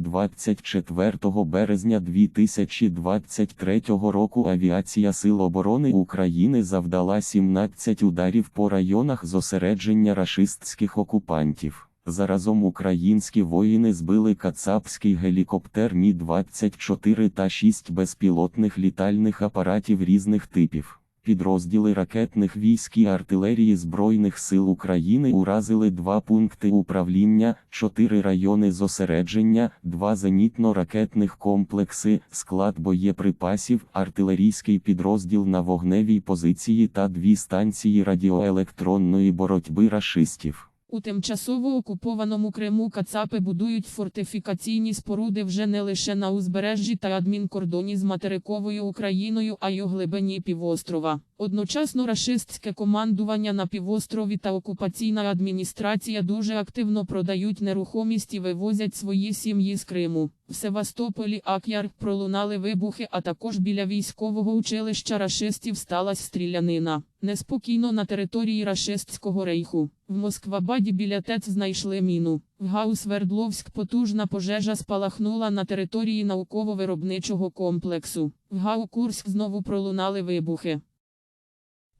24 березня 2023 року авіація Сил оборони України завдала 17 ударів по районах зосередження рашистських окупантів. Заразом українські воїни збили кацапський гелікоптер Мі-24 та 6 безпілотних літальних апаратів різних типів. Підрозділи ракетних військ і артилерії Збройних сил України уразили два пункти управління, чотири райони зосередження, два зенітно-ракетних комплекси, склад боєприпасів, артилерійський підрозділ на вогневій позиції та дві станції радіоелектронної боротьби рашистів. У тимчасово окупованому Криму Кацапи будують фортифікаційні споруди вже не лише на узбережжі та адмінкордоні з материковою Україною, а й у глибині півострова. Одночасно рашистське командування на півострові та окупаційна адміністрація дуже активно продають нерухомість і вивозять свої сім'ї з Криму. В Севастополі Ак'яр пролунали вибухи, а також біля військового училища рашистів сталася стрілянина. Неспокійно на території рашистського рейху. В Москвабаді біля ТЕЦ знайшли міну. В ГАУ Свердловськ потужна пожежа спалахнула на території науково-виробничого комплексу. В ГАУ Курськ знову пролунали вибухи.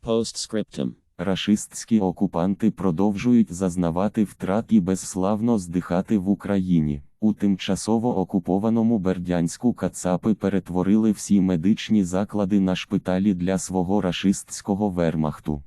Postscriptum. Рашистські окупанти продовжують зазнавати втрат і безславно здихати в Україні. У тимчасово окупованому Бердянську кацапи перетворили всі медичні заклади на шпиталі для свого рашистського вермахту.